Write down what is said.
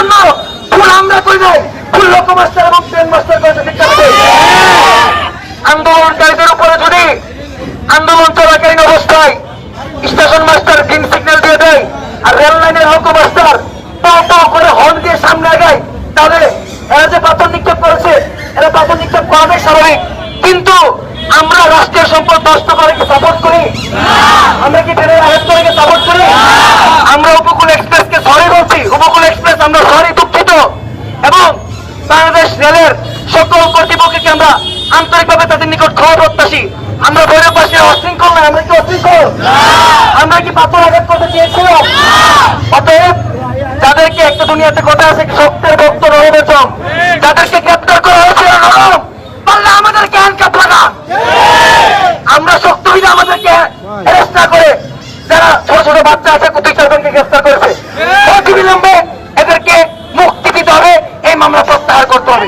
জন্য ভুল আমরা করি নাই ভুল লোক মাস্টার এবং ট্রেন মাস্টার করেছে আছে? আন্দোলনকারীদের উপরে যদি আন্দোলন চলাকালীন অবস্থায় স্টেশন মাস্টার গ্রিন সিগন্যাল দিয়ে দেয় আর রেল লাইনের লোকো মাস্টার পাও পাও করে হর্ন দিয়ে সামনে আগায়, তাহলে এরা যে পাথর নিক্ষেপ করেছে, এরা পাথর নিক্ষেপ করাটাই স্বাভাবিক। কিন্তু আমরা রাষ্ট্রীয় সম্পদ নষ্ট করে কি সাপোর্ট করি? আমরা কি ট্রেনের আঘাত করে সাপোর্ট বাংলাদেশ রেলের সকল কর্তৃপক্ষকে আমরা আন্তরিকভাবে তাদের নিকট ক্ষমা প্রত্যাশী। আমরা বইয়ের পাশে অশৃঙ্খল না আমরা কি অশৃঙ্খল? আমরা কি পাথর আঘাত করতে চেয়েছিলাম? অতএব যাদেরকে একটা দুনিয়াতে কথা আছে শক্তের ভক্ত রহবেচম যাদেরকে গ্রেপ্তার করা হয়েছিল নরম। পারলে আমাদের জ্ঞান কাপ লাগা আমরা শক্ত হইলে আমাদেরকে করে যারা ছোট ছোট বাচ্চা আছে দুই চারজনকে করতে হবে।